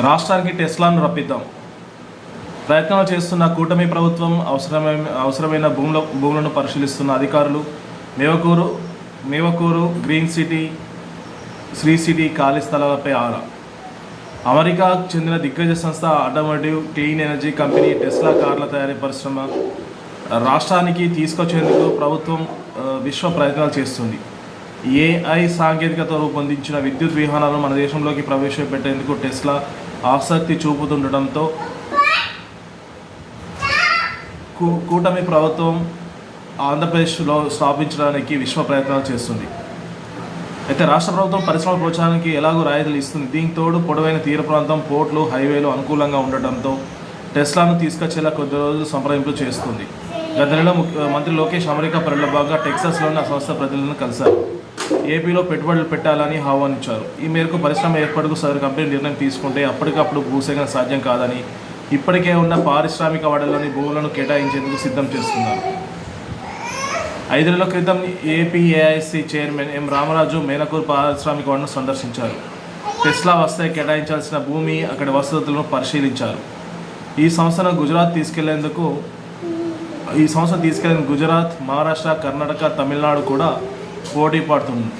రాష్ట్రానికి టెస్లాను రప్పిద్దాం. ప్రయత్నాలు చేస్తున్న కూటమి ప్రభుత్వం అవసరమైన అవసరమైన భూముల భూములను పరిశీలిస్తున్న అధికారులు Menakuru Menakuru green city Sri city ఖాళీ స్థలాలపై ఆరా. అమెరికాకు చెందిన దిగ్గజ సంస్థ automotive clean energy company Tesla కార్ల తయారీ పరిశ్రమ రాష్ట్రానికి తీసుకొచ్చేందుకు ప్రభుత్వం విశ్వ ప్రయత్నాలు చేస్తుంది. ఏఐ సాంకేతికత రూపొందించిన విద్యుత్ విధానాలను మన దేశంలోకి ప్రవేశపెట్టేందుకు టెస్లా ఆసక్తి చూపుతుండటంతో కూటమి ప్రభుత్వం ఆంధ్రప్రదేశ్లో స్థాపించడానికి విశ్వ ప్రయత్నాలు చేస్తుంది. అయితే రాష్ట్ర ప్రభుత్వం పరిశ్రమ ప్రోత్సాహానికి ఎలాగో రాయితీలు ఇస్తుంది. దీనికి తోడు పొడవైన తీర ప్రాంతం పోర్ట్లు హైవేలు అనుకూలంగా ఉండటంతో టెస్లాను తీసుకొచ్చేలా కొద్ది రోజులు సంప్రదింపులు చేస్తుంది. గత నెలలో మంత్రి లోకేష్ అమెరికా పర్యటనలో భాగంగా టెక్సాస్లోని ఆ సంస్థ ప్రతినిధులను కలిశారు. ఏపీలో పెట్టుబడులు పెట్టాలని ఆహ్వానించారు. ఈ మేరకు పరిశ్రమ ఏర్పాటుకు సదరు కంపెనీ నిర్ణయం తీసుకుంటే అప్పటికప్పుడు భూసేకరణ సాధ్యం కాదని ఇప్పటికే ఉన్న పారిశ్రామిక వాడలోని భూములను కేటాయించేందుకు సిద్ధం చేస్తున్నారు. ఐదేళ్ళ క్రితం APAIC chairman M Ramaraju Menakuru పారిశ్రామిక వాడను సందర్శించారు. టెస్లా వస్తే కేటాయించాల్సిన భూమి అక్కడి వసతులను పరిశీలించారు. ఈ సంస్థను గుజరాత్ తీసుకెళ్ళేందుకు ఈ సంస్థ తీసుకెళ్ళిన గుజరాత్ మహారాష్ట్ర కర్ణాటక తమిళనాడు కూడా పోటీ పడుతుంది.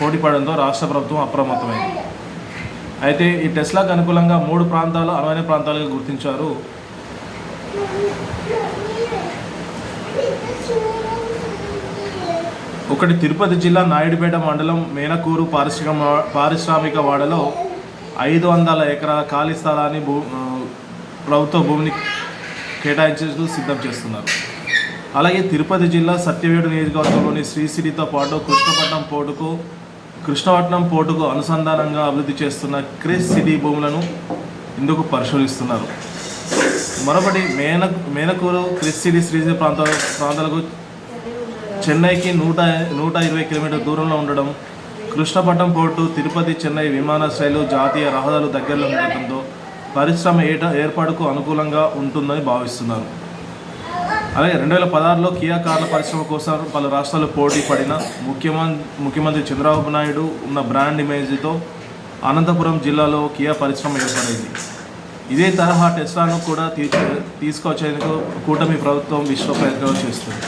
పోటీ పడడంతో రాష్ట్ర ప్రభుత్వం అప్రమత్తమైంది. అయితే ఈ టెస్లాకు అనుకూలంగా మూడు ప్రాంతాలు అనువైన ప్రాంతాలుగా గుర్తించారు. ఒకటి తిరుపతి జిల్లా నాయుడుపేట మండలం మేనకూరు పారిశ్రామిక పారిశ్రామిక వాడలో ఐదు వందల ఎకరాల ఖాళీ స్థలాన్ని భూ ప్రభుత్వ భూమిని కేటాయించేందుకు సిద్ధం చేస్తున్నారు. అలాగే తిరుపతి జిల్లా సత్యవేడు నియోజకవర్గంలోని శ్రీసిరితో పాటు కృష్ణపట్నం పోర్టుకు కృష్ణపట్నం పోర్టుకు అనుసంధానంగా అభివృద్ధి చేస్తున్న క్రిస్ సిటీ భూములను ఇందుకు పరిశీలిస్తున్నారు. మరొకటి మేన మేనకూరు క్రిస్ సిటీ శ్రీసిరి ప్రాంత ప్రాంతాలకు చెన్నైకి నూట నూట ఇరవై కిలోమీటర్ దూరంలో ఉండడం కృష్ణపట్నం పోర్టు తిరుపతి చెన్నై విమానాశ్రయాలు జాతీయ రహదారులు దగ్గరలో ఉండటంతో పరిశ్రమ ఏట ఏర్పాటుకు అనుకూలంగా ఉంటుందని భావిస్తున్నారు. అలాగే రెండు వేల పదహారులో కియా కార్ల పరిశ్రమ కోసం పలు రాష్ట్రాలు పోటీ పడిన ముఖ్యమంత్రి ముఖ్యమంత్రి చంద్రబాబు నాయుడు ఉన్న బ్రాండ్ ఇమేజ్తో అనంతపురం జిల్లాలో కియా పరిశ్రమ ఏర్పడింది. ఇదే తరహా టెస్లాను కూడా తీసుకొచ్చేందుకు కూటమి ప్రభుత్వం విశ్వ ప్రయత్నాలు చేస్తుంది.